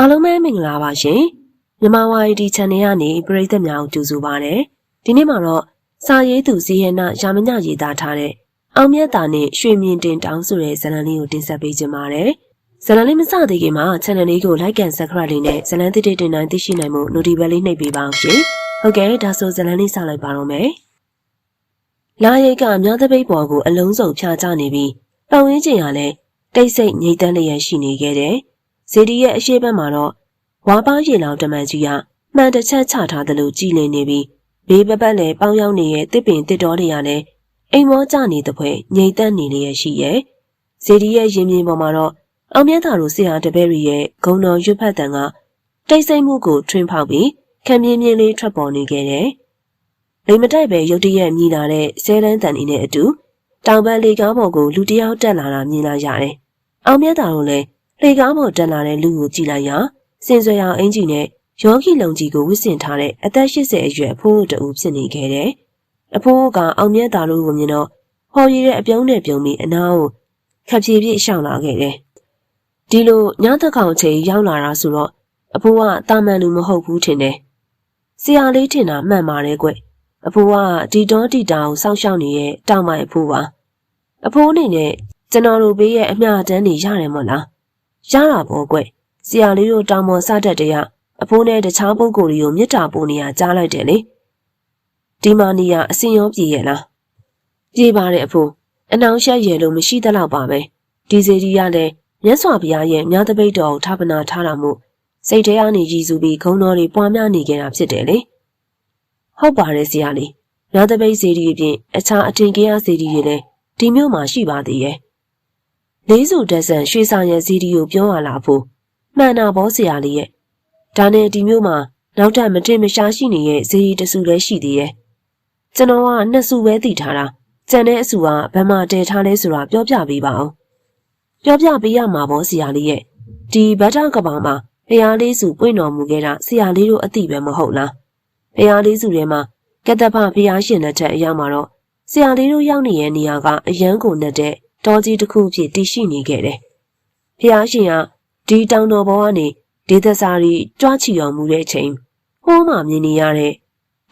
အားလုံးပဲမင်္ဂလာပါရှင်မြန်မာဝါရီဒီ channel ကနေပရိသတ်များကိုကြိုဆိုပါရစေဒီနေ့မှာတော့စာရေးသူဇေယနာရာမညရေးသားထားတဲ့အောင်မြတ်တာနဲ့ရွှေမြင့်တင်တောင်းဆိုတဲ့ဇာတ်လမ်းလေးကိုတင်ဆက်ပေးခြင်းပါတယ်ဇာတ်လမ်းလေးမစသေးခင်မှာ channel လေးကို like and subscribe လေးနဲ့ဇာတ်လမ်းတစ်တစ်တင်တိုင်းသိရှိနိုင်မှု notification လေးနှိပ်ပေးပါအောင်ရှင်ဟုတ်ကဲ့ဒါဆိုဇာတ်လမ်းလေးစလိုက်ပါတော့မယ်လာရိတ်ကအများသပိတ်ပေါ်ကိုအလုံးစုံဖြာချနေပြီးပတ်ဝန်းကျင်ကလည်းတိတ်ဆိတ်ငြိမ်သက်လျက်ရှိနေခဲ့တယ် ဇေဒီရဲ့အရှိတ်ဘက်မှာတော့ဝါပါရေလောင်တမန်ကြီးကမှန်တစ်ချက်ချထားသလိုကြည်လင်နေပြီးဘေးပပတ်လည်းပေါင်းရောက်နေတဲ့တစ်ပင်တစ်တော်တွေကလည်းအိမ်မောကျနေတဲ့ဖွဲငြိမ်သက်နေလျက်ရှိရဲ့ဇေဒီရဲ့ရင်မြင်ပေါ်မှာတော့အောင်မြတ်သာတို့ဆရာတပည့်ရဲ့ဂုံတော်ရွတ်ဖတ်တန်ကတိတ်ဆိတ်မှုကိုထွင်းဖောက်ပြီးခံပြင်းပြင်းလေးထွက်ပေါ်နေခဲ့တယ်လိမ်မတိုက်ပဲရုတ်တရက်မြည်လာတဲ့ဆဲလန်းတန်နေတဲ့အတူတောင်ပန်းလေကားပေါ်ကိုလူတယောက်တက်လာတာမြင်လာရတယ်အောင်မြတ်သာတို့လည်း လေကားပေါ်တက်လာတဲ့လူကိုကြည့်လိုက်ရာစင်စွယ်အောင်အင်ဂျီနဲ့ယောဂီလုံကြီးကိုဝစ်ဆင်ထားတဲ့အသက်80အရွယ်အဖိုးတူဖြစ်နေခဲ့တယ်။အဖိုးကအောင်မြတ်သားတို့ကိုမြင်တော့ဟော်ရည်တဲ့အပြုံးနဲ့ပြုံးပြီးအနာကိုခပ်ပြေးပြေးရှောင်လာခဲ့တယ်။ဒီလိုညသက်ကောင်ချိန်ရောက်လာတာဆိုတော့အဖိုးကတာမန်လူမဟုတ်ဘူးထင်တယ်။ဆရာလေးထင်တာမှန်ပါတယ်ကွ။အဖိုးကဒီတော့တီတာကိုစောင့်ရှောက်နေတဲ့တောင်မိုင်အဖိုးပါ။အဖိုးအနေနဲ့ကျွန်တော်တို့ဘေးရဲ့အမျှတန်းနေရတယ်မို့လား။ ရတာပေါ့ကွ။ဆရာလေးတို့တောင်ပေါ်စတတ်တဲ့ကအဖိုးနဲ့တခြားပုဂ္ဂိုလ်တွေကိုမေတ္တာပို့နေရကြားလိုက်တယ်လေဒီမာနီယာအစင်ရောပြည်ရဲ့လားပြေးပါတယ်အဖိုးအနောင်ရှက်ရလို့မရှိသလောက်ပါပဲဒီစီဒီကလည်းမြတ်စွာဘုရားရဲ့မြားတပိတ်တော်ကိုထာပနာထားတာမို့စိတ်ထဲကနေရည်စူးပြီးဂုံတော်တွေပွားများနေကြတာဖြစ်တယ်လေဟုတ်ပါတယ်ဆရာလေးမြားတပိတ်စီဒီအပြင်အခြားအထင်ကြီးအားစီဒီတွေလည်းဒီမြို့မှာရှိပါသေးရဲ့ လေးစုတက်ဆန်ရွှေစာရဲ့စီဒီကိုပြောရလားဖို့မှန်တာဘောဆရာလေးရဲ့ဒါနဲ့ဒီမျိုးမှာနောက်ထပ်မတင်မရှားရှိနေတဲ့ဇေယီတစုလည်းရှိသေးရဲ့ကျွန်တော်ကနှစ်စုပဲသိထားတာကျန်တဲ့အစုကဘယ်မှာတည်ထားလဲဆိုတာပြောပြပေးပါအောင်ပြောပြပေးရမှာပေါ့ဆရာလေးရဲ့ဒီဗတ္ထကပောင်မှာဖရာလေးစုပွင့်တော်မူခဲ့တာဆရာလေးတို့အသိပဲမဟုတ်လားဖရာလေးစုထဲမှာကတ္တဖဖရာရှင်လက်ထက်အရောက်မှာတော့ဆရာလေးတို့ရောက်နေတဲ့နေရာကအရန်ကိုနဲ့တဲ့ တောကြီးတစ်ခုဖြစ်တည်ရှိနေခဲ့တယ်ဖရာရှင်ကဒီတောင်တော်ဘောကနေဒေသစာရီကြွားချီတော်မူတဲ့အချိန်ဟိုးမှမြင်နေရတဲ့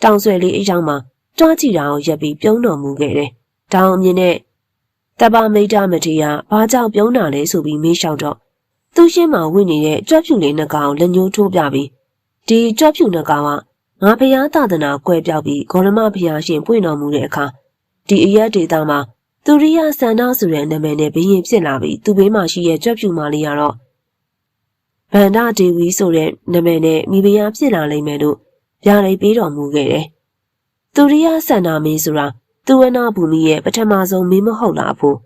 တောင်ဆွဲလေးအယောင်မှာကြွားချီတာကိုရက်ပြီးပြုံးတော်မူခဲ့တယ်။တောင်အမြင်နဲ့တပမိတ်တာမထေရဘာကြောင့်ပြုံးတာလဲဆိုပြီးမေးလျှောက်တော့သူ့ရှင်းမှာဝင်နေတဲ့ကြွက်ဖြူလေးနှစ်ကောင်လက်ညှိုးထိုးပြပြီးဒီကြွက်ဖြူနှစ်ကောင်ကငါဖျားသာသနာကွဲပြောက်ပြီးဂေါရမဖျားရှင်ပွင့်တော်မူတဲ့အခါဒီအရက်ဒေတာမှာ သူရိယစန္ဒဆိုတဲ့နာမည်နဲ့ဘရင်ဖြစ်လာပြီးသူ့ဘေးမှာရှိတဲ့ကြွက်ဖြူမလေးကတော့ဗန္ဒဒေဝီဆိုတဲ့နာမည်နဲ့မိဖုရားဖြစ်လာလိမ့်မယ်လို့ပြားလိုက်ပေးတော်မူခဲ့တယ်။သူရိယဆန္ဒမင်းဆိုတာသူဝနာဘူမိရဲ့ပထမဆုံးမင်းမဟုတ်လားဖို့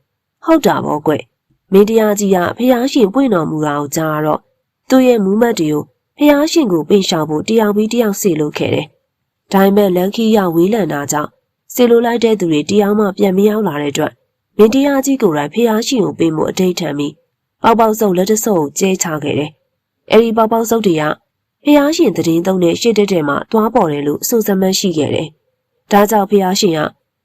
ဟုတ်တာပေါ့ကွ။မင်းတရားကြီးကဖះရှင်ပွင့်တော်မူတာကိုကြားတော့သူ့ရဲ့မူးမတ်တွေကိုဖះရှင်ကိုပိတ်ရှောင်ဖို့တယောက်ပြီးတယောက်စေလို့ခဲ့တယ်။ဒါပေမဲ့လန်ခီရောက်ဝေးလံတာကြောင့် စေလိုလိုက်တဲ့သူတွေတယောက်မှပြန်မရောက်လာတဲ့အတွက်မင်းတရားကြီးကိုယ်တိုင်ဖះရှင်ကိုပေးမှုအတိတ်ထံပြီးပေါပေါဆုပ်လက်တဆုပ်ကိုကျဲချခဲ့တယ်အဲဒီပေါပေါစုပ်တွေကဖះရှင်သတင်းသုံးတဲ့ရှစ်တက်တဲ့မှာသွားပေါ်တယ်လို့အဆိုစမတ်ရှိခဲ့တယ်။ဒါကြောင့်ဖះရှင်က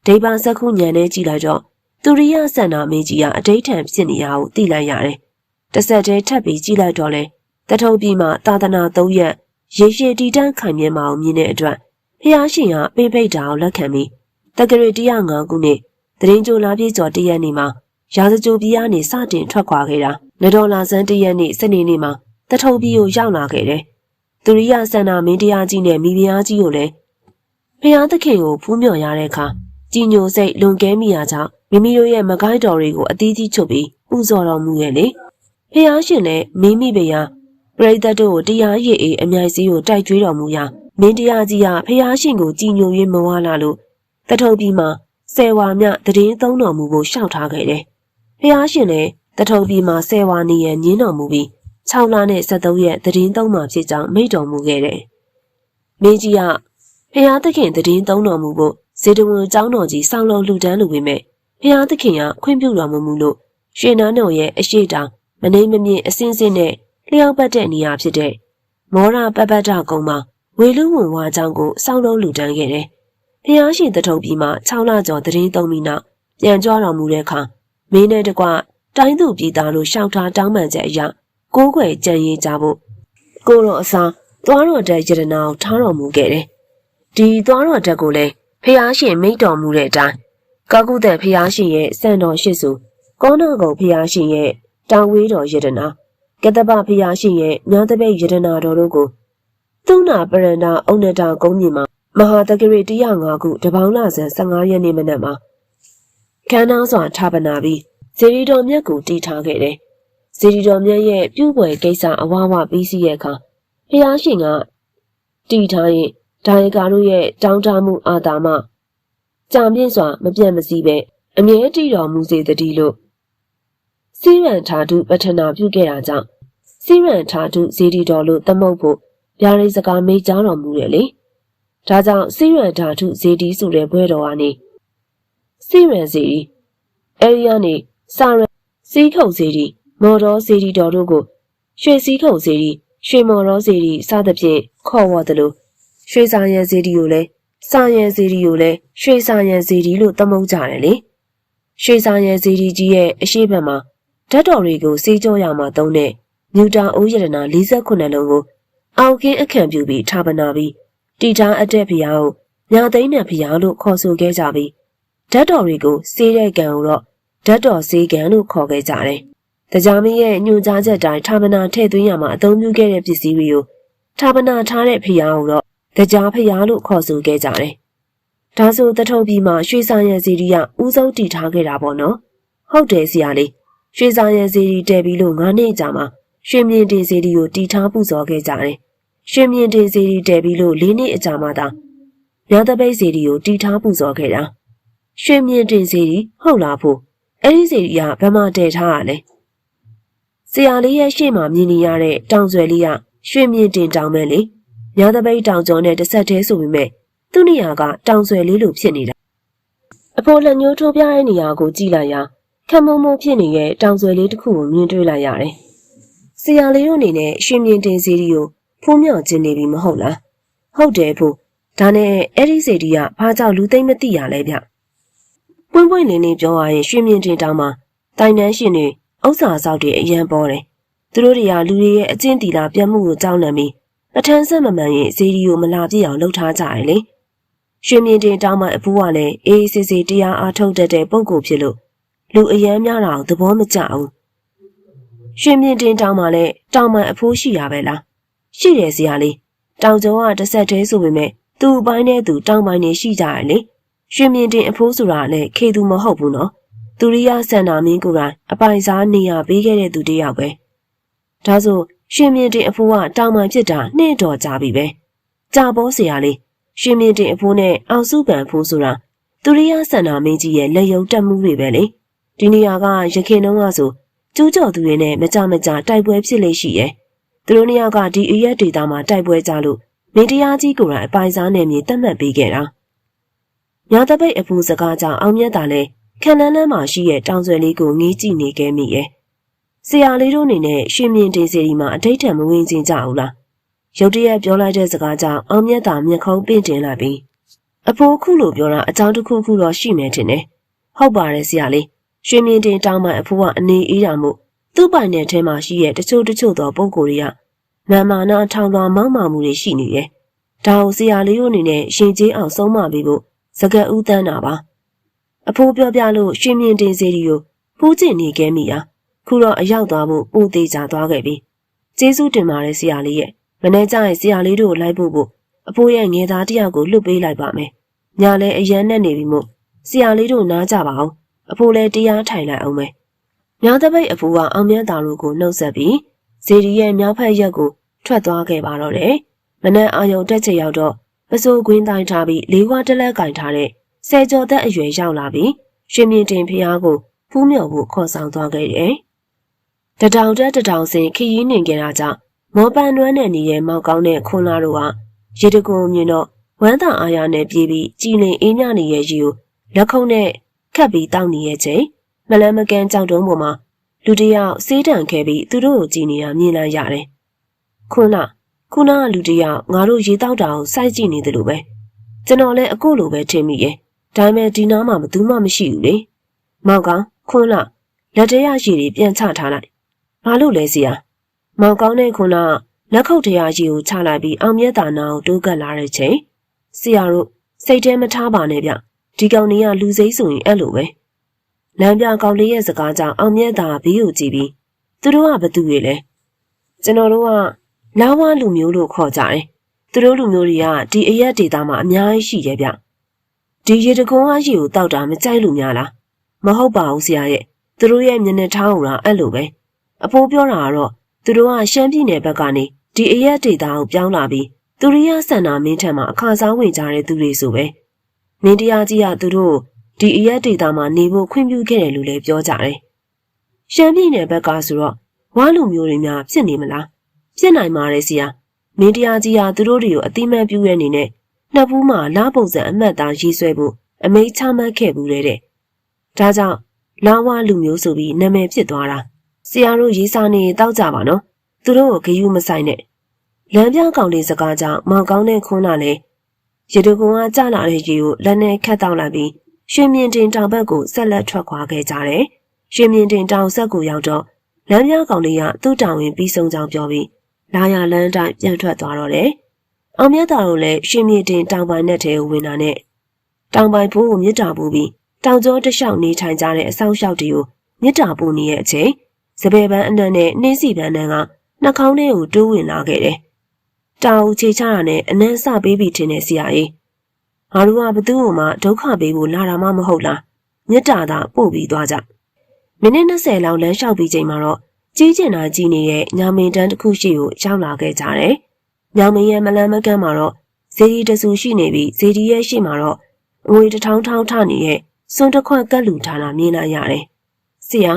ဒိဗ္ဗစက္ခုညံနဲ့ကြည်လိုက်တော့သူရိယဆန္ဒမင်းကြီးကအတိဋ္ဌံဖြစ်နေတာကိုသိလိုက်ရတယ်။တစ်ဆက်တည်းထပ်ပြီးကြည်လိုက်တော့လဲတထုံပြည်မှာသာသနာသုံးရက်ရေရှည်တည်တံ့ခိုင်မြဲမအောင်မြင်တဲ့အတွက်ဖះရှင်ကပင်ပိတ်တာကိုလက်ခံပြီး တက္ကရာ105ခုနှစ်တရင်ကြိုလာပြေကျော်တရက်နေ့မှာရာဇကြိုပြည်ကနေစတင်ထွက်ခွာခဲ့တာ။နဒေါ်လာဆန်းတရက်နေ့စနေနေ့မှာတထုံပြည်ကိုရောက်လာခဲ့တယ်။သူရိယဆန္ဒမင်းတရားကြီးနဲ့မိဖုရားကြီးကိုလည်းဖျားသခင်ကိုဖူးမြော်ရတဲ့အခါကြည်ညိုစိတ်လွန်ကဲမိရာကြောင့်မိမိတို့ရဲ့မကိုင်းတော်တွေကိုအသီးသီးချုပ်ပြီးပူဇော်တော်မူရဲ့လေ။ဖျားရှင်လည်းမိမိဖရာပရိသတ်တို့ကိုတရားရည်အေးအမြိုက်စည်းကိုတိုက်ကြွေးတော်မူရာမင်းတရားကြီးကဖျားရှင်ကိုကြည်ညို၍မဝါလာလို့ တထုံပြည်မှာဆယ်ဝါမြတည်င်းသုံးတော်မူဖို့ရှောက်ထားခဲ့တယ်။ဖျားရှင်လည်းတထုံပြည်မှာဆယ်ဝါနေရညင်းတော်မူပြီး6လနဲ့73ရက်သတင်းသုံးမှာဖြစ်ကြောင်းမိန့်တော်မူခဲ့တယ်။မင်းကြီးကဖျားသခင်သတင်းသုံးတော်မူဖို့ဇေတဝန်ကျောင်းတော်ကြီးစောင်းလုံးလှူဒန်းလူပေမဲ့ဖျားသခင်ကခွင့်ပြုတော်မမူလို့ရွှေနန်းတော်ရဲ့အရှိတောင်မနှိမ့်မမြင့်အစင်းစင်းနဲ့လျှောက်ပတ်တဲ့နေရာဖြစ်တဲ့မောရပပတ္တကုံမှာဝေလူဝင်ဝါကျောင်းကိုစောင်းလုံးလှူဒန်းခဲ့တယ်။ ဖျားရှင်တထုံပြည်မှာ6လကျော်သတင်းသုံးပြီးနောက်ပြန်ကြွတော်မူတဲ့အခါမင်းနဲ့တကွတိုင်းသူပြည်သားတို့ရှောက်ထားတောင်းပန်ချက်အရကိုးကွယ်ကြံရည်ကြဖို့ကိုတော်အစားသွားတော်တဲ့ယရနာကိုထားတော်မူခဲ့တယ်။ဒီသွားတော်တဲ့ကိုလည်းဖះရှင်မိတ်တော်မူတဲ့အတိုင်းကာကုတဲ့ဖះရှင်ရဲ့စံတော်ရှိစုကောနာကုံဖះရှင်ရဲ့တောင်ဝေးတော်ယရနာကတ္တပဖះရှင်ရဲ့ညာတပိတ်ယရနာတော်တို့ကိုသုနာပရဏအုံနတာကုန်းမြင့်မှာ မဟာတက္ကရီ105ခုတပေါင်းလဆန်15ရက်နေ့မနက်မှာခန်းနာစွာထားပနာပြီးဇေရီတော်မြတ်ကိုတည်ထားခဲ့တယ်။ဇေရီတော်မြတ်ရဲ့ပြုပွဲကိစ္စအဝဝပြီးစီးရဲ့အခါဖျားရှင်ကတည်ထားရင်ဒါယကာတို့ရဲ့တောင်းတမှုအာသာမကြာမြင့်စွာမပြတ်မစည်းပဲအမြဲတည်တော်မူစေတည်းလို့စီရန်ထာတုပထနာပြုခဲ့တာကြောင့်စီရန်ထာတုဇေဒီတော်လို့သမုတ်ဖို့ဗျာဒိတ်စကားမေးကြားတော်မူတယ်လေ။ ဒါကြောင့်စီရန်ထာတုဇေဒီဆိုတဲ့ဘွဲတော်ကနေစီရန်ဇေဒီအဲဒီကနေစာရန်စီးခုတ်ဇေဒီမော်တော်ဇေဒီတော်တို့ကိုရွှေစည်းခုတ်ဇေဒီရွှေမော်တော်ဇေဒီစသဖြင့်ခေါ်ဝေါ်တယ်လို့ရွှေစာရန်ဇေဒီကိုလည်းစာရန်ဇေဒီကိုလည်းရွှေစာရန်ဇေဒီလို့သမုတ်ကြတယ်လေရွှေစာရန်ဇေဒီကြီးရဲ့အရှိတ်ဘက်မှာဓာတ်တော်တွေကိုစေးကြောရမှာသုံးတဲ့မြူတာအိုးရတနာ48လုံးကိုအောက်ကင်းအခန့်ပြုပြီးထားပနာပြီး တီထားအတက်ဖျားကိုညာသိန်းနဲ့ဖျားလို့ခေါ်ဆိုခဲ့ကြပြီးဓာတ်တော်တွေကိုစေးတဲ့ကံကိုတော့ဓာတ်တော်စေးကံလို့ခေါ်ခဲ့ကြတယ်။တရားမင်းရဲ့ညွှန်ကြားချက်တိုင်းထာပနာထည့်သွင်းရမှာအသုံးပြုခဲ့တဲ့ပစ္စည်းတွေကိုထာပနာထားတဲ့ဖျားကိုတော့တရားဖျားလို့ခေါ်ဆိုခဲ့ကြတယ်။ဒါဆိုတထုံပြည်မှာရွှေစာရန်စီရီကဦးဆုံးတည်ထားခဲ့တာပေါ့နော်။ဟုတ်တယ်ဆရာလေးရွှေစာရန်စီရီတဲပြီးလို့9နှစ်ကြာမှာရွှေမြင့်တင်စီရီကိုတည်ထားပူဇော်ခဲ့ကြတယ်။ ရွှေမြင့်တင်စီရီတဲပြီးလို့၄နှစ်အကြာမှသာညသပိတ်စီရီကိုတည်ထားပူဇော်ခဲ့တာ။ရွှေမြင့်တင်စီရီဟုတ်လားဖို့အဲ့ဒီစီရီကဘယ်မှာတည်ထားရလဲ။ဆရာလေးရဲ့ရှေ့မှာမြင်နေရတဲ့တောင်ဆွယ်လေးကရွှေမြင့်တင်တောင်ပဲလေ။ညသပိတ်တောင်ကျော်နဲ့တစ်ဆက်တည်းဆိုပေမဲ့သူ့နေရာကတောင်ဆွယ်လေးလိုဖြစ်နေတာ။အဖိုးလက်ညှိုးထိုးပြတဲ့နေရာကိုကြည့်လိုက်ရာခမုံမုံဖြစ်နေတဲ့တောင်ဆွယ်လေးတစ်ခုကိုမြင်တွေ့လိုက်ရတယ်။ဆရာလေးတို့အနေနဲ့ရှင်မြင့်တင်စီရီကို ဖုံးမြောက်ခြင်းနေပြီမဟုတ်လား။ဟုတ်တယ်ဖို့ဒါနဲ့အဲ့ဒီစီရီကဘာကြောင့်လူသိမ့်မသိရလဲဗျ။ပွင့်ပွင့်လင်းလင်းပြောရရင်ရှင်မြင့်တင်တောင်မှာတိုင်တန်းရှင်တွေဥစ္စာဆောက်တွေအရန်ပေါ်တယ်။သူတို့တွေကလူတွေရဲ့အကျင့်တီလာပြတ်မှုကိုကြောက်နေပြီးအထမ်းဆက်မမှန်ရင်စီရီကိုမလာပြည့်အောင်လှုပ်ထားကြရလေ။ရွှေမြင့်တင်တောင်းမှအဖူးကလည်းအေးအေးဆေးဆေးတရားအားထုတ်တတ်တဲ့ပုံကိုဖြစ်လို့လူအယမ်းများတာကိုသဘောမကျဘူးရွှေမြင့်တင်တောင်းမှလည်းတောင်မှန်အဖိုးရှိရပဲလား ရှိတယ်စရာလေးတောင်ကျော်ကတစ်ဆက်တည်းဆိုပေမဲ့သူ့ပိုင်းနဲ့သူတောင်ပိုင်းနေရှိကြတယ်လေရွှေမြင့်တင်အဖိုးဆိုတာလည်းခေသူမဟုတ်ဘူးနော်သူရိယစန္ဒာမင်းကိုယ်တိုင်အပိုင်စားနေရပေးခဲ့တဲ့သူတယောက်ပဲဒါဆိုရွှေမြင့်တင်အဖိုးကတောင်မှန်ဖြစ်တာနှင့်တော်ကြပြီပဲကြာပေါ်စရာလေးရွှေမြင့်တင်အဖိုးနဲ့အောင်စုပန်ဖိုးဆိုတာသူရိယစန္ဒာမင်းကြီးရဲ့လက်ယုံတက်မှုတွေပဲလေဒီနေရာကရခင်တုန်းကဆိုကျူးကျော်သူတွေနဲ့မကြမကြတိုက်ပွဲဖြစ်လေရှိရဲ့ သူတို့နှစ်ယောက်ကဒီအရက်ဒေတာမှာတိုက်ပွဲကြလို့မင်းတရားကြီးကိုယ်တိုင်အပိုင်စားနယ်မြေတတ်မှတ်ပေးခဲ့တာညာတပိတ်အပူစကားကြောင့်အောင်မြတ်တာလဲခန်းနန်းလန်းမှာရှိရဲ့တောင်ဆွယ်လေးကိုငေးကြည့်နေခဲ့မိရဲ့ဆရာလေးတို့အနေနဲ့ရှင်မြင့်တင်စီဒီမှာအတိတ်ထံမဝင်ချင်းကြဘူးလားရုတ်တရက်ပြောလိုက်တဲ့စကားကြောင့်အောင်မြတ်တာမျက်ခုံးပင့်တင်လိုက်ပြီးအဖိုးခုလိုပြောတာအကြောင်းတစ်ခုခုတော့ရှိမယ်ထင်တယ်ဟုတ်ပါတယ်ဆရာလေးရွှေမြင့်တင်တောင်းမှအဖိုးကအနေအေးတာမို့ သူ့ပိုင်တဲ့ထဲမှာရှိတဲ့တချို့တချို့သောပုံကိုယ်တွေကနာမာနာထောင်လွှာမောင်းမာမှုတွေရှိနေတယ်။ဒါကိုဆရာလေးတို့အနေနဲ့ရှင်ကျေးအောင်ဆုံးမပေးဖို့စကတ်ဦးတန်းတာပါ။အဖိုးပြောပြလို့ရွှေမြင့်တင်စီရီကိုဖူးကျင်နေခဲ့မိရာခုတော့အရောက်သွားဖို့ပိုသေးချသွားခဲ့ပြီ။ကျေးဇူးတင်ပါတယ်ဆရာလေးရဲ့မနေ့ကျရင်ဆရာလေးတို့ကိုလိုက်ဖို့ဖို့အဖိုးရဲ့ငယ်သားတယောက်ကိုလွတ်ပေးလိုက်ပါမယ်။ညာလဲအရန်နဲ့နေပြီမို့ဆရာလေးတို့နားကြပါအောင်။အဖိုးလည်းတရားထိုင်လိုက်အောင်ပဲ မြောင်တပိတ်အဖိုးကအောင်မြတ်သားတို့ကိုနှုတ်ဆက်ပြီးဇေဒီရဲ့မြောက်ဖက်ရက်ကိုထွက်သွားခဲ့ပါတော့တယ်မနက်အာယုံတက်ချင်ရောက်တော့ပစိုးကွင်းတိုင်းထားပြီးလေးခွားတလက်ကင်ထားတဲ့ဆယ်ကျော်သက်အရွယ်ရောက်လာပြီးရှင်မြင့်တင်ဖျားကိုဖူးမြော်ဖို့ခေါ်ဆောင်သွားခဲ့တယ်တတောင်တက်တတောင်စင်ခရီးနှင်ကြတာကြောင့်မောပန်နွမ်းနဲ့နေတဲ့မောက်ကောင်းတဲ့ခွန်လာတို့ကရေတကုံမြင်တော့ဝမ်းသာအားရနဲ့ပြေးပြီးကြည်လင်အေးမြနေတဲ့ရေကိုလက်ခုံနဲ့ခတ်ပြီးတောင်းနေရဲ့ချိန် မလန်းမကန်းကြောက်တုံးပေါ်မှာလူတယောက်စေးတံခဲ့ပြီးသူတို့ကိုကြည့်နေတာမြင်လိုက်ရတယ်။ခုနခုနကလူတယောက်ငါတို့ရေတောက်တာကိုစိုက်ကြည့်နေတယ်လို့ပဲကျွန်တော်လည်းအခုလိုပဲထင်မိရဲ့။ဒါပေမဲ့ဒီနားမှာဘယ်သူမှမရှိဘူးလေ။မောင်ကောင်ခွန်းလာလက်တရရေတွေပြန်ချထားလိုက်။ဘာလို့လဲစီယာ။မောင်ကောင်းတဲ့ခွန်းကလက်ခုပ်တရားကြီးကိုချလိုက်ပြီးအောင်မြတ်တာနာကိုတိုးကပ်လာတဲ့ချိန်ဆရာတို့စိတ်ထဲမထားပါနဲ့ဗျဒီကောင်ကြီးကလူစိမ့်ဆိုရင်အဲ့လိုပဲ လမ်းပြကောင်လေးရဲ့စကားကြောင့်အောင်မြတ်တာဘေးကိုကြည့်ပြီးသူတို့ကဘသူတွေလဲကျွန်တော်တို့ကလာဝလူမျိုးလို့ခေါ်ကြတယ်သူတို့လူမျိုးတွေကဒီအရက်ဒေတာမှာအများကြီးရှိရဲ့ဗျဒီရေတကုံးအကြီးကိုတောက်တာမကြိုက်လို့များလားမဟုတ်ပါဘူးဆရာရဲ့သူတို့ရဲ့မျက်နှာထားကအဲ့လိုပဲအဖိုးပြောတာကတော့သူတို့ကရှမ်းပြည်နယ်ဘက်ကနေဒီအရက်ဒေတာကိုပြောင်းလာပြီးသူရိယဆန္ဒမင်းထက်မှာအခါစားဝင်ကြတဲ့သူတွေဆိုပဲမင်းတရားကြီးကသူတို့ ဒီအရက်ဒေတာမှာနေဖို့ခွင့်ပြုခဲ့တယ်လို့လည်းပြောကြတယ်ရှမ်းပြည်နယ်ဘက်ကဆိုတော့ဝါလူမျိုးတွေများဖြစ်နေမလားဖြစ်နိုင်ပါတယ်ဆရာမင်းတရားကြီးကသူတို့တွေကိုအတိမတ်ပြုရဲ့အနေနဲ့နှစ်ဖူးမှာလားပုံစံအမှတ်သားရေးဆွဲဖို့အမိန့်ချမှတ်ခဲ့ဘူးတဲ့တဲ့ဒါကြောင့်လာဝလူမျိုးဆိုပြီးနာမည်ဖြစ်သွားတာဆရာတို့ရေးစားနေတောက်ကြပါနော်သူတို့ကိုဂယုမဆိုင်နဲ့လမ်းပြောင်းကောင်လေးစကားကြောင့်မောင်ကောင်းတဲ့ခွန်းလာလေရေတကုံကကြလာတဲ့ရေကိုလက်နဲ့ခတ်တောက်လိုက်ပြီး ရွှေမြင့်တင်တောင်ဘက်ကိုဆက်လက်ထွက်ခွာခဲ့ကြတယ်ရွှေမြင့်တင်တောင်ဆက်ကိုရောက်တော့လမ်းပြောင်းကောင်လေးကသူ့တောင်ဝင်ပြီးဆုံးကြောင်းပြောပြီးလာရလန်းတိုင်းပြန်ထွက်သွားတော့တယ်အောင်မြတ်တာတို့လည်းရွှေမြင့်တင်တောင်ပိုင်းနဲ့ထဲကိုဝင်လာနဲ့တောင်ပိုင်းဘိုးကိုမြစ်တာပူပြီးတောင်ကျောတလျှောက်နေထိုင်ကြတဲ့အဆောက်အအုံတွေကိုမြစ်တာပူနေတဲ့အချိန်စပယ်ပန်းအနံ့နဲ့နှင်းစီပန်းတန်းကနှာခေါင်းထဲကိုတိုးဝင်လာခဲ့တယ်။တာဦးချေချတာနဲ့အနံ့စပေးပြီးထင်တဲ့ဆရာကြီး။ ငါတို့ကဘသူ့ကိုမှဒုက္ခပေးဖို့လာတာမှမဟုတ်လား။မြစ်တာသာပို့ပြီးသွားကြ။မိနစ်20လောက်လမ်းလျှောက်ပြီးချိန်မှာတော့ကြီးကျင်တာကြီးနေတဲ့ညောင်မင်းတန်းတစ်ခုရှိကိုရောက်လာခဲ့ကြတယ်။ညောင်မင်းရဲ့မလန်းမကန်းမှာတော့ဇေဒီတဆူရှိနေပြီးဇေဒီရဲ့ရှိမှာတော့ငွေတထောင်ထောင်ထနေတဲ့စွန်တစ်ခွက်ကတ်လူထားတာမြင်လိုက်ရတယ်။ဆရာ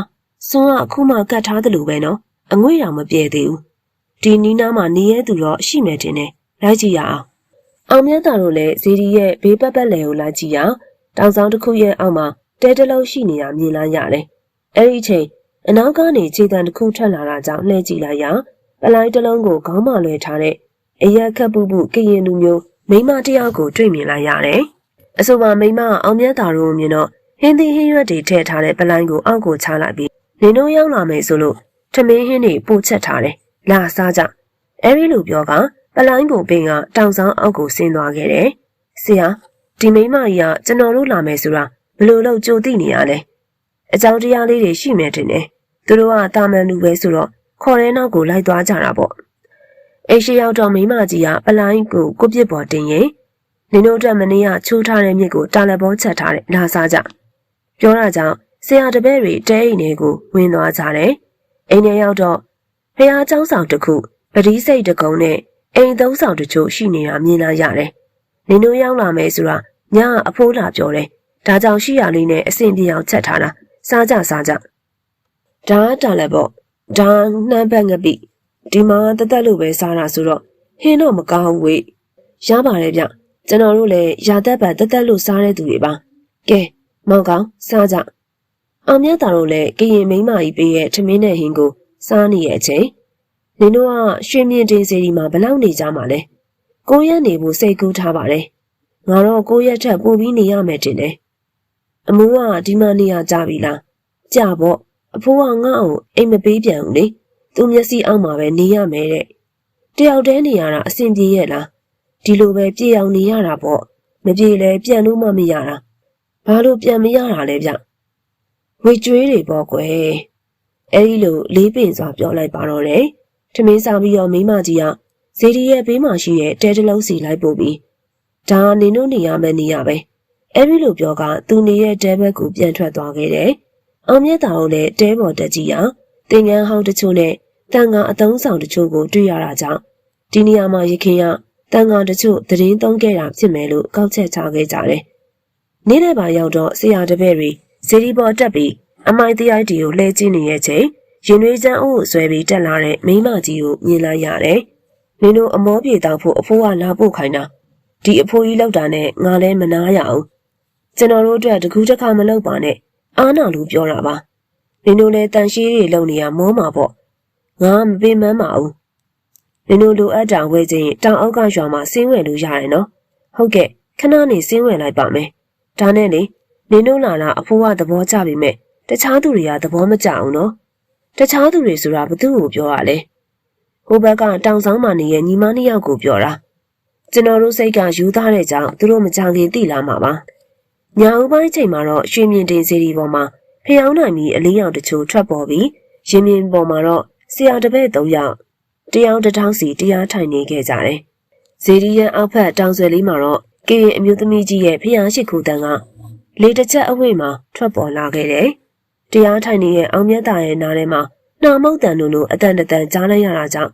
စွန်ကအခုမှကတ်ထားတယ်လို့ပဲနော်။အငွေ့တောင်မပြေသေးဘူး။ဒီနီးနားမှာနေရဲသူတော့ရှိမယ်တင်တယ်။လိုက်ကြည့်ရအောင်။ အောင်မြတ်တာတို့လည်းဇီဒီရဲ့ဘေးပတ်ပတ်လည်ကိုလိုက်ကြည့်ရတောင်ဆောင်တစ်ခုရဲ့အောက်မှာတဲတလုံးရှိနေတာမြင်လိုက်ရတယ်။အဲ့ဒီချိန်အနောက်ကနေခြေတံတစ်ခုထွက်လာတာကြောင့်လှည့်ကြည့်လိုက်ရပလိုင်းတစ်လုံးကိုခေါင်းမလွယ်ထားတဲ့အရက်ခတ်ပူပူကရင်လူမျိုးမိမတယောက်ကိုတွေ့မြင်လိုက်ရတယ်။အဆိုပါမိမအောင်မြတ်တာတို့မြင်တော့ဟင်းသီးဟင်းရွက်တွေထည့်ထားတဲ့ပလိုင်းကိုအောက်ကိုချလိုက်ပြီးနင်တို့ရောက်လာမယ်ဆိုလို့ထမင်းဟင်းတွေပို့ချက်ထားတယ်။လာစားကြ။အဲဒီလိုပြောက ပလိုင်းပုံပင်ကတောင်ဆောင်အောက်ကိုဆင်းသွားခဲ့တယ်။ဆရာဒီမိမကြီးကကျွန်တော်တို့လာမယ်ဆိုတာဘလို့လို့ကြိုသိနေရလဲ။အကြောင်းတရားလေးတွေရှိမယ်တင်တယ်။သူတို့ကတာမန်လူပဲဆိုတော့ခေါ်တဲ့နောက်ကိုလိုက်သွားကြတာပေါ့။အိရှိရောက်တော့မိမကြီးကပလိုင်းကိုကိုပြစ်ပေါ်တင်ရင်နင်တို့အတွက်မနေ့ကချိုးထားတဲ့မြစ်ကိုတာလက်ဘောချက်ထားတဲ့လာစားကြ။ပြောတာကြောင့်ဆရာတပည့်တွေတဲအိမ်တွေကိုဝင်သွားကြတယ်။အိမ်ထဲရောက်တော့ဖះเจ้าဆောင်တစ်ခုပတိစိတ်တကုံနဲ့ အိမ်သုံးဆောင်တချို့ရှိနေတာမြင်လာရတယ်။နင်တို့ရောက်လာမယ်ဆိုတာညအဖိုးလာပြောတယ်။ဒါကြောင့်ရှိရလေးနဲ့အဆင်ပြေအောင်ချက်ထားတာ။စားကြစားကြ။ဒါတာလည်းပေါ့။ဒါနှမ်းပတ်ငပိဒီမှာတသက်လို့ပဲစားတာဆိုတော့ဟင်းတော့မကောင်းဝေး။ရပါတယ်ဗျ။ကျွန်တော်တို့လည်းရာသက်ပတ်တသက်လို့စားတဲ့သူတွေပါ။ကဲမောင်ကောင်စားကြ။အောင်မြတ်တာတို့လည်းကရင်မိန်းမကြီးပေးရဲ့ထမင်းနဲ့ဟင်းကိုစားနေရဲ့အချိန် နင်တို့ကရွှေမြင့်တင်စီဒီမှာဘလောက်နေကြမှာလဲကိုရက်နေဖို့စိတ်ကူးထားပါတယ်ငါတော့ကိုရက်ထက်ပိုပြီးနေရမယ်တင်တယ်အမိုးကဒီမှာနေရကြပြီလားကြပေါ့အဖိုးကငါ့ကိုအိမ်မပေးပြန်ဘူးလေသူမျက်စိအောက်မှာပဲနေရမယ်တဲ့တယောက်တည်းနေရတာအဆင်ပြေရဲ့လားဒီလိုပဲပြေအောင်နေရတာပေါ့မပြေလဲပြန်လို့မှမရတာဘာလို့ပြန်မရတာလဲဗျဝေကျွေးတွေပေါ့ကွယ်အဲဒီလိုလေးပင်စွာပြောလိုက်ပါတော့တယ် ထမင်းစားပြီးတော့မိမကြီးကဇေဒီရဲ့ဘေးမှာရှိတဲ့တဲတလုံးစီလိုက်ပို့ပြီးဒါနင်တို့နေရမယ်နေရပဲအဲဒီလိုပြောကသူနေရဲ့တဲဘက်ကိုပြန်ထွက်သွားခဲ့တယ်အောင်မြတ်တာကိုလည်းတဲပေါ်တက်ကြည့်ရသင်္ကန်းဟောင်းတချို့နဲ့တန်ကအတုံးဆောင်တချို့ကိုတွေ့ရတာကြောင့်ဒီနေရာမှာရခင်ကတန်ကတချို့သတင်းသုံးခဲ့တာဖြစ်မယ်လို့ကောက်ချက်ချခဲ့ကြတယ်နေ့နေ့ပါရောက်တော့ဆရာတပည့်တွေဇီဒီပေါ်တက်ပြီးအမိုက်တရားတီကိုလှည့်ကြည့်နေရဲ့ချိန် ရင်ရွေးချမ်းအိုးကိုဆွဲပြီးတက်လာတဲ့မိမကြီးကိုမြင်လိုက်ရတယ်။နင်တို့အမောပြေတောက်ဖို့အဖိုးကလာပို့ခိုင်းတာ။ဒီအဖိုးကြီးလောက်တာနဲ့ငါလည်းမနာရအောင်။ကျွန်တော်တို့အတွက်တကူးတစ်ခါမလုပ်ပါနဲ့။အားနာလို့ပြောတာပါ။နင်တို့လည်းတန်ရှိတွေလုံနေရမောမှာပေါ့။ငါမပင်မန်းပါဘူး။နင်တို့လိုအပ်တာဝဲခြင်းတောင်အောက်ကရွာမှာဆင်းဝယ်လို့ရတယ်နော်။ဟုတ်ကဲ့ခဏနေဆင်းဝယ်လိုက်ပါမယ်။ဒါနဲ့လေနင်တို့လာတာအဖိုးကသဘောကျပြီမဲ့တခြားသူတွေကသဘောမကျအောင်နော် တခြားသူတွေဆိုတာဘသူ့ကိုပြောရလဲဟိုဘက်ကတောင်ဆောင်မှနေရဲ့ညီမနှစ်ယောက်ကိုပြောတာကျွန်တော်တို့စိတ်ကယူသားတဲ့ကြောင့်သူတို့မကြခင်သိလာမှာပါညာဦးပိုင်းချိန်မှာတော့ရွှေမြင့်တင်စီဒီပေါ်မှာဖျောင်းနိုင်ပြီးအလင်းရောင်တချို့ထွက်ပေါ်ပြီးရင်မြင်ပေါ်မှာတော့ဆရာတပည့်၃ယောက်တရားတစ်ထောင်စီတရားထိုင်နေခဲ့ကြတယ်ဇေဒီရဲ့အောက်ဖက်တောင်ဆွယ်လေးမှာတော့ကရင်အမျိုးသမီးကြီးရဲ့ဖျားရှိခိုးတန်းကလေတစ်ချက်အဝိမှာထွက်ပေါ်လာခဲ့တယ် တရားထိုင်နေတဲ့အောင်မြတ်တာရဲ့နားထဲမှာနှာမုတ်တန်တို့လိုအတန်တန်ကြားလိုက်ရတာကြောင့်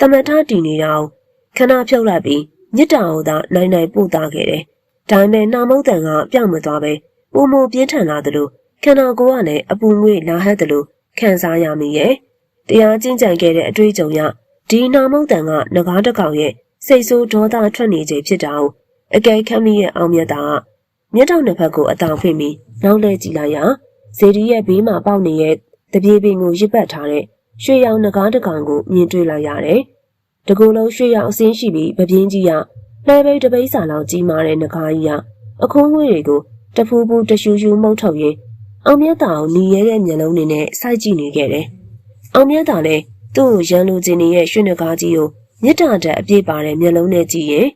တမန်ထတည်နေတာကိုခဏဖြုတ်လိုက်ပြီးမြစ်တာကိုသာနိုင်နိုင်ပို့သားခဲ့တယ်။ဒါပေမဲ့နှာမုတ်တန်ကပြောင်းမသွားပဲပုံမပြင်းထန်လာသလိုခန္ဓာကိုယ်ကလည်းအပူငွေ့လာဟက်သလိုခံစားရမိရဲ့။တရားကျင့်ကြံခဲ့တဲ့အတွေ့အကြုံရဒီနှာမုတ်တန်ကငကားတစ်ကောင်ရဲ့စိတ်ဆိုးဒေါသထွက်နေခြင်းဖြစ်တာကိုအကဲခတ်မိရဲ့အောင်မြတ်တာကမျက်တောင်နှစ်ဖက်ကိုအတောင်ဖွင့်ပြီးနောက်လဲကြည့်လိုက်ရ ဇေဒီရဲ့ဘေးမှာပေါက်နေတဲ့တပြေပင်ကိုရစ်ပတ်ထားတဲ့ရွှေရောင်ငကားတစ်ကောင်ကိုမြင်တွေ့လိုက်ရတယ်။တကူလုံးရွှေရောင်အစင်းရှိပြီးပပြင်းကြီးကလှဲပိတ်တပိတ်စာလောက်ကြီးမားတဲ့ငကားကြီးကအခုံးငွေတွေကိုတဖူးဖူးတရှူရှူမှုတ်ထုတ်ရင်းအောင်မြတ်တာကိုหนีရဲတဲ့မျက်လုံးတွေနဲ့စိုက်ကြည့်နေခဲ့တယ်။အောင်မြတ်တာလည်းသူ့ကိုရန်လိုချင်နေတဲ့ရွှေငကားကြီးကိုမြစ်တာတက်အပြည့်ပါတဲ့မျက်လုံးနဲ့ကြည့်ရင်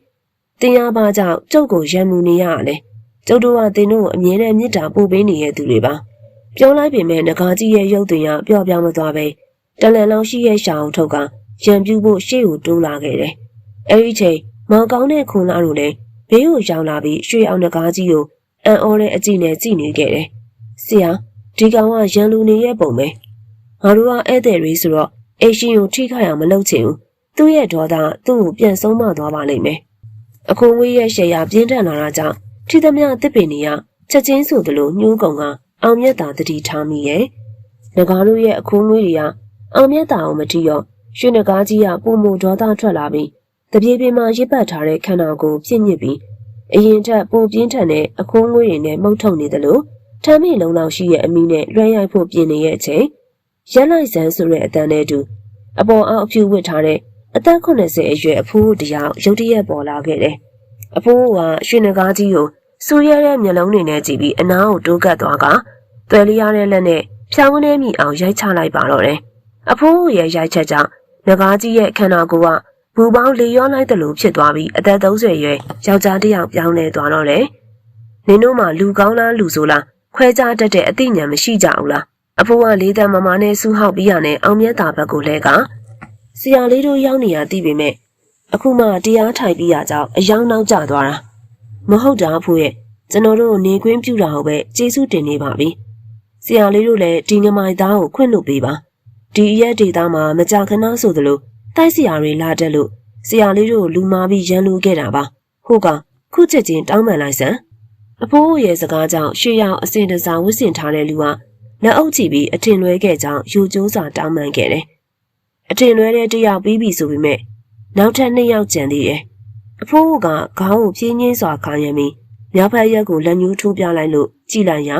တင်ရပါကြောင့်ကျုပ်ကိုရန်မှုနေရလေ။ကျုပ်တို့ကတင်တို့ကိုအမြဲတမ်းမြစ်တာပို့ပေးနေတဲ့သူတွေပါ။ ပြောလိုက်ပေမဲ့ငကားကြီးရဲ့ရုပ်သွင်းကပျော့ပြောင်းမသွားပဲတလန်လောင်ရှိရဲ့ရှာအောင်ထုတ်ကရံပြူဖို့ရှေ့ကိုတိုးလာခဲ့တယ်။အဲဒီချိန်မောင်ကောင်းတဲ့ခွန်လာတို့လည်းဘေးကိုရောက်လာပြီးရွှေအောင်ငကားကြီးကိုအံ့ဩတဲ့အကြည့်နဲ့ကြည့်နေခဲ့တယ်။ဆရာဒီကောင်ကရန်လူနေရဲ့ပုံပဲ။ငါတို့ကဧည့်သည်တွေဆိုတော့အိရှင်ကိုထိခိုက်အောင်မလုပ်ချင်ဘူး။သူ့ရဲ့ဒေါသသူ့ကိုပြန်ဆုံးမသွားပါလိမ့်မယ်။အခွန်ဝေးရဲ့ရှယ်ယာပြင်းထန်လာတာကြောင့်ထိသမျှတစ်ပင်တွေကချက်ချင်းဆိုသလိုညှိုးကုန်က အောင်မြတ်တာတတိထားမိရဲ့။ငကားတို့ရဲ့အခွန်ဝေးတွေကအောင်မြတ်တာအောင်မထီရောရွှေနဂါးကြီးကပုံမဒေါသထွက်လာပြီးတပြေပြေမှာရစ်ပတ်ထားတဲ့ခန္ဓာကိုယ်ပြင့်ညစ်ပြီးအရင်ထက်ပိုပြင်းထန်တဲ့အခိုးငွေတွေနဲ့မှုတ်ထုတ်နေတယ်လို့ထမ်းမိလုံးလောက်ရှိရဲ့အမီနဲ့လွှဲရိုက်ဖို့ပြင်နေရဲ့အချိန်ရက်လိုက်စမ်းဆိုတဲ့အတန်းနဲ့တူအပေါ်အောက်အဖြူဝစ်ထားတဲ့အသက်80အရွယ်အဖိုးတယောက်ရုတ်တရက်ပေါ်လာခဲ့တယ်။အဖိုးကရွှေနဂါးကြီးကို စူရဲတဲ့မျက်လုံးတွေနဲ့ကြည့်ပြီးအနားကိုတိုးကပ်သွားကသွယ်လျားတဲ့လက်နဲ့ဖြောင်းနှဲမိအောင်ရိုက်ချလိုက်ပါတော့တယ်။အဖိုးရဲ့ရိုက်ချက်ကြောင့်ငကားကြီးရဲ့ခန္ဓာကိုယ်ကဘူပေါင်းလေရောလိုက်တယ်လို့ဖြစ်သွားပြီးအသက်30ရွယ်ယောက်ျားတစ်ယောက်ပြောင်းလဲသွားတော့လေနင်တို့မှလူကောင်းလားလူဆိုလားခွဲခြားတတ်တဲ့အသိဉာဏ်မရှိကြဘူးလားအဖိုးကလေးတန်းမမနဲ့စူးဟောက်ပြီးရနဲ့အောင်မြတ်တာဘက်ကိုလဲကဆရာလေးတို့ရောက်နေရသိပေမဲ့အခုမှတရားထိုင်ပြီးရကြောင်းအယောင်နောက်ကျသွားတာ မဟုတ်တာအဖိုးရဲ့ကျွန်တော်တို့နေခွင်းပြူတာဟုတ်ပဲကျေးဇူးတင်နေပါပြီဆရာလေးတို့လည်းဒီငမိုင်သားကိုခွင့်လွှတ်ပေးပါဒီရက်ဒေတာမှာမကြာခဏဆိုသလိုတိုက်စရာတွေလာတက်လို့ဆရာလေးတို့လူမာပြီးရန်လိုခဲ့တာပါဟုတ်ကခုချက်ချင်းတောင်းပန်လိုက်စမ်းအဖိုးရဲ့စကားကြောင့်ရှေ့ရောက်အစင်တစားဝစ်စင်ထားတဲ့လူကလက်အုပ်ချပြီးအထင်လွဲခဲ့ကြောင်းယူကျိုးစာတောင်းပန်ခဲ့တယ်အထင်လွဲတဲ့တယောက်ပြီးပြီဆိုပေမဲ့နောက်ထပ်နှစ်ယောက်ကြံသေးတယ် အဖိုးကခေါင်းကိုပြင်းရင်းစွာခံရပြီးမြောက်ဖက်ရက်ကိုလက်ညှိုးထိုးပြလိုက်လို့ကြည်လိုက်ရာ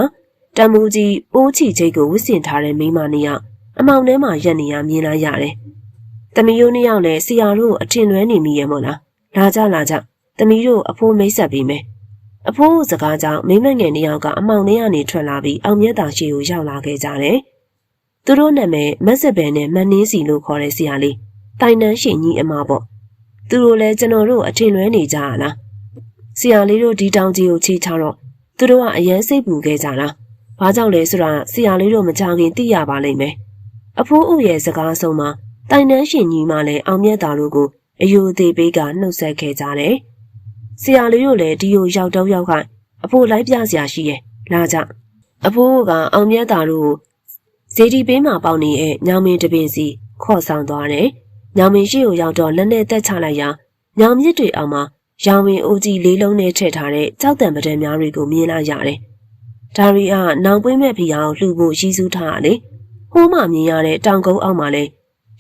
တမူကြီးအိုးချီချိတ်ကိုဝစ်စင်ထားတဲ့မိမနှစ်ယောက်အမောင်ထဲမှာရက်နေရမြင်လာရတယ်။သမီးတို့နှစ်ယောက်လည်းဆရာတို့အထင်လွဲနေမိရဲ့မို့လား။လာကြလာကြ။သမီးတို့အဖိုးမိတ်ဆက်ပြီးမယ်။အဖိုးစကားကြောင့်မိမငယ်နှစ်ယောက်ကအမောင်ထဲကနေထွက်လာပြီးအောင်မြတ်တာရှိကိုရောက်လာခဲ့ကြတယ်။သူတို့နာမည်မက်ဆက်ဘယ်နဲ့မနှင်းစီလို့ခေါ်တဲ့ဆရာလေး။တိုင်တန်းရှင်ကြီးအမပေါ့။ သူတို့လည်းကျွန်တော်တို့အထင်လွဲနေကြရလား။ဆရာလေးတို့ဒီတောင်ကြီးကိုချီချတော့သူတို့ကအရန်စိတ်ပူခဲ့ကြလား။ဘာကြောင့်လဲဆိုတာဆရာလေးတို့မကြခင်သိရပါလိမ့်မယ်။အဖိုးဦးရဲ့စကားဆုံးမှာတိုင်တန်းရှင်ကြီးမှလည်းအောင်မြတ်တာတို့ကိုအယိုသေးပေးကနှုတ်ဆက်ခဲ့ကြတယ်။ဆရာလေးတို့လည်းဒီကိုရောက်တော့ရောက်ခိုင်းအဖိုးလိုက်ပြစရာရှိရဲ့လာကြ။အဖိုးကအောင်မြတ်တာတို့ကိုဇေဒီပေးမှာပေါက်နေရဲ့ညောင်မင်းတပင်စီခေါ်ဆောင်သွားတယ်။ ညောင်မင်းရှိကိုရောက်တော့လက်နဲ့တက်ချလိုက်ရာညောင်မြစ်တွေအောင်မှာရောင်မင်းအိုကြီးလေးလုံးနဲ့ထည့်ထားတဲ့ကြောက်တံပဒံများတွေကိုမြင်လာရတယ်။ဒါရီကနောင်ပွေးမဲ့ဖီအောင်လှူဖို့ရည်စူးထားတယ်။ဟိုးမှမြင်ရတဲ့တောင်ကုန်းအောက်မှာလဲ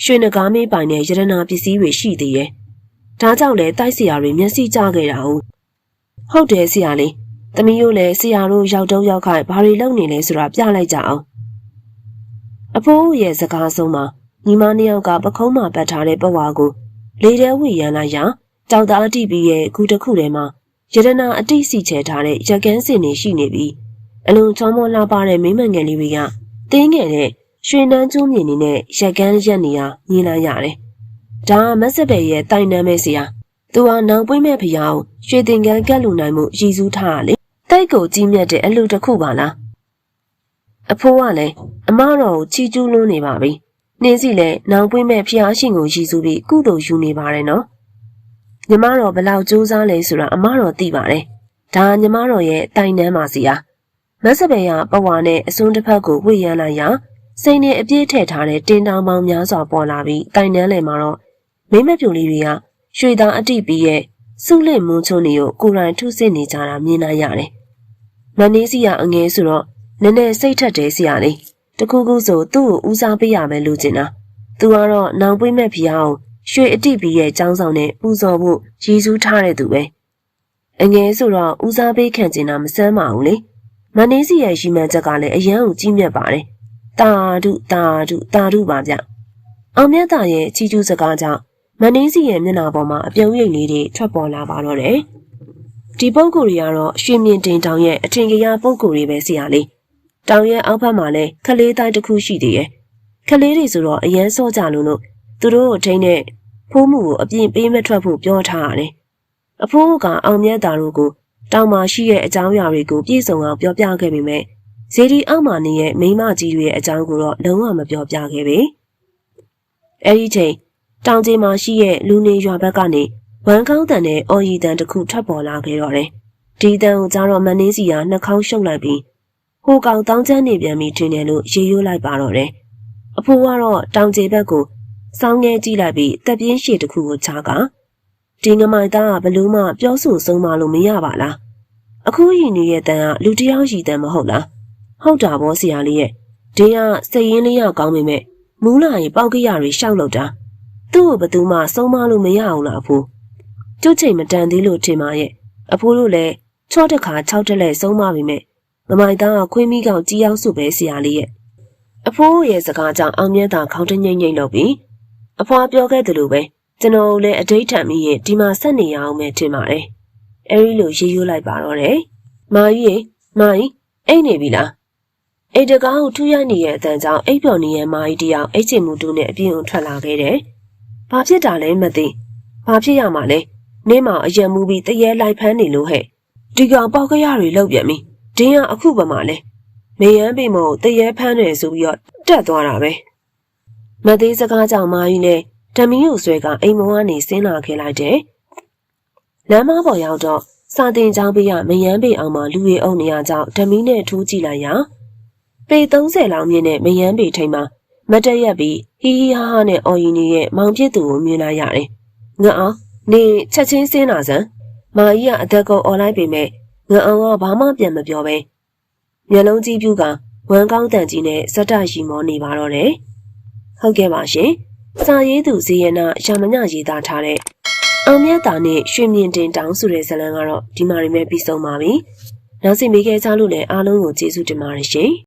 ရွှေနဂါမင်းပိုင်တဲ့ရတနာပစ္စည်းတွေရှိသေးရဲ့။ဒါကြောင့်လဲတိုက်ဆရာတွေမျက်စိကျခဲ့တာဟုတ်။ဟုတ်တယ်ဆရာလေး။သမီးတို့လည်းဆရာတို့ရောက်တော့ရောက်ခိုင်ဘာတွေလုပ်နေလဲဆိုတာပြလိုက်ကြအောင်။အဖိုးရဲ့စကားဆုံးမှာ ညီမနှစ်ယောက်ကပခုံးမှာပတ်ထားတဲ့ပဝါကိုလေထဲဝှေ့ရမ်းလိုက်ရာတောက်သားအတိပြီးရဲ့ခုတစ်ခုထဲမှာရတနာအတိစီချဲထားတဲ့ရကန်းစင်တွေရှိနေပြီးအလွန်ချောမောလှပတဲ့မိမငယ်လေးတွေကတင်းငယ်တဲ့ရွှေနန်းကျိုးမြင်နေနဲ့ရက်ကန်းရက်နေရမြင်လာရတယ်။ဒါကမက်ဆက်ပဲရဲ့တိုင်နမ်းပဲဆရာသူဟာနောင်ပွင့်မဲ့ဖျားကိုရွှေတင်ကန်းကတ်လူနိုင်မှုရည်စူးထားတာလေတိုက်ကိုကြီးမြတ်တဲ့အလူတစ်ခုပါလားအဖိုးကလည်းအမတော်ကိုချီကျူးလွန်းနေပါပြီ နှင်းစီလည်းနောင်ပွင့်မဲ့ဖျားရှင်ကိုရည်စူးပြီးကုသိုလ်ယူနေပါတယ်နော်ညီမတော်ဘလောက်ကြိုးစားလဲဆိုတာအမတော်သိပါတယ်ဒါညီမတော်ရဲ့တိုင်နမ်းပါဆရာမက်ဆက်ပဲကပဝါနဲ့အစွန်းတစ်ဖက်ကိုဝှေ့ရမ်းလိုက်ရာစိတ်နဲ့အပြည့်ထည့်ထားတဲ့တင်တောင်ပေါင်းများစွာပေါ်လာပြီးတိုင်နန်းလယ်မှာတော့မိမပြူလေးတွေကရွှေသားအတိပီးရဲ့စုလစ်မွန်းချုံတွေကိုကိုယ်တိုင်ထုစစ်နေကြတာမြင်နိုင်ရတယ်။မန်နေစီကအငဲဆိုတော့နည်းနည်းစိတ်ထက်တယ်ဆရာလေး။ တခုခုဆိုသူ့ကိုဦးစားပေးရမယ်လို့ကျင်တာ။သူကတော့နောင်ပွေးမဲ့ဖျားကိုရွှေအတိပီးရဲ့ចောင်းဆောင်နဲ့ပူဇော်ဖို့ရည်စူးထားတဲ့သူပဲ။အငဲဆိုတော့ဦးစားပေးခံကျင်တာမစမ်းပါဘူးလေ။မန်နေစီရဲ့ရီမန်ချက်ကလည်းအရန်ကိုကြီးမြတ်ပါတယ်။တာဓုတာဓုတာဓုပါဗျ။အောင်မြတ်သားရဲ့ချီကျူးစကားကြောင့်မန်နေစီရဲ့မျက်နှာပေါ်မှာအပြုံးရိပ်လေးတွေထွက်ပေါ်လာပါတော့တယ်။ဒီပုံကိုယ်တွေကတော့ရွှေမြင့်တင်တောင်ရဲ့အထင်ကြီးပုံကိုယ်တွေပဲဆရာလေး။ တောင်ရဲ့အောက်ဘက်မှာလည်းခလေးတိုင်းတစ်ခုရှိသေးရဲ့။ခလေးတွေဆိုတော့အရန်စောကြလို့လို့သူတို့ကိုထိန်းတဲ့ဖိုးမှုကိုအပြင်ပေးမထွက်ဖို့ပြောထားရတယ်။အဖိုးကအောင်မြတ်သားတို့ကိုတောင်မှာရှိတဲ့အကြောင်းအရာတွေကိုပြည့်စုံအောင်ပြောပြခဲ့ပေမဲ့ဇေဒီအောက်မှာနေရဲ့မိမကြီးတွေရဲ့အကြောင်းကိုတော့လုံးဝမပြောပြခဲ့ပေ။အဲဒီချိန်တောင်ကျမှာရှိတဲ့လူနေရွာဘက်ကနေဝမ်ကောင်းတန်နဲ့အော်ရီတန်တစ်ခုထွက်ပေါ်လာခဲ့တော့တယ်။ဒီတန်ကိုကြားတော့မနှင်းစီကနှာခေါင်းရှုပ်လိုက်ပြီး ဟိုကောင်တောင်းချမ်းနေပြန်ပြီထင်တယ်လို့ရေရိုးလိုက်ပါတော့တယ်။အဖိုးကတော့တောင်ကျဘက်ကိုစောင်းငဲကြည့်လိုက်ပြီးတက်ပြင်းရှည်တစ်ခုကိုချားကဒီငမိုင်သားကဘလို့မှပြောဆိုဆုံးမလို့မရပါလား။အခုရင်နေတဲ့တန်ကလူတယောက်ရှိတန်မဟုတ်လား။ဟုတ်တာဗောဆရာလေးရဲ့ဒီကစိတ်ရင်းလေးရကောင်းပေမဲ့မူးလာရင်ပေါက်ကရတွေရှောက်လို့တာ။သူ့ကိုဘသူမှဆုံးမလို့မရအောင်လားအဖိုးကျွတ်ချိန်မတန်သေးလို့ထင်ပါရဲ့အဖိုးတို့လည်းချော့တခါ၆တက်လဲဆုံးမပြီမဲ့ မမိုင်သားကခွေးမိကောင်ကြီးအောင်စုပဲဆရာလေးရဲ့အဖိုးရဲ့စကားကြောင့်အောင်မြတ်သာခေါင်းတငိမ့်ငိမ့်လုပ်ပြီးအဖွာပြောခဲ့တယ်လို့ပဲကျွန်တော်လည်းအတိတ်ထံမိရင်ဒီမှာဆက်နေရအောင်ပဲထင်ပါတယ်အဲဒီလိုရေးရိုးလိုက်ပါတော့တယ်မာကြီးရေမာကြီးအိတ်နေပြီလားအိတ်တကားကိုထူးရနေရဲ့အတန်ကြောင့်အိတ်ပျော်နေရဲ့မာကြီးတယောက်အိတ်ချင်မှုတူနဲ့အပြင်းကိုထွက်လာခဲ့တယ်ဘာဖြစ်တာလဲမသိဘာဖြစ်ရမှာလဲနင်းမအယံမူပြီးတရေလိုက်ဖမ်းနေလို့ဟဲ့ဒီကောင်ပေါက်ကရတွေလောက်ပြန်ပြီ ဒင်းကအခုပမာလဲမေယန်းပိမို့တရေဖမ်းတယ်ဆိုပြီးတော့တက်သွားတာပဲမသေးစကားကြောင့်မာယူနဲ့ဓမီကိုဆွဲကအိမ်မောကနေဆင်းလာခဲ့လိုက်တယ်လမ်းမပေါ်ရောက်တော့စာတင်ချောင်းပေးရမယန်းပိအောင်မှလူရီအုပ်နေရကြောင်းဓမီနဲ့ထိုးကြည့်လိုက်ရပေ30လောက်မြင့်တဲ့မယန်းပိထိန်မှာမတက်ရက်ပြီးဟီဟီဟာဟာနဲ့အော်ရင်ရဲ့မောင်ဖြစ်သူကိုမြင်လိုက်ရတယ်။ငါအောင်နေချက်ချင်းစင်းလာစမ်းမာကြီးကအသက်ကုန်អော်လိုက်ပေမဲ့ ငါအောင်ကဘာမှပြန်မပြောပဲမျက်လုံးကြီးပြူကဝမ်းကောင်းတန်ကြီးနဲ့ဇက်တရီမောနေပါတော့တယ်။ဟုတ်ကဲ့ပါရှင်။စာရေးသူဇေယနာရှာမညရေးသားထားတဲ့အောင်မြတ်တာနဲ့ရွှေမြင့်တင်တောင်းဆိုတဲ့ဇာတ်လမ်းကတော့ဒီမှာနေမဲ့ပြီးဆုံးပါပြီ။နောက်စီမိခဲ့ကြလို့လည်းအားလုံးကိုကျေးဇူးတင်ပါတယ်ရှင်။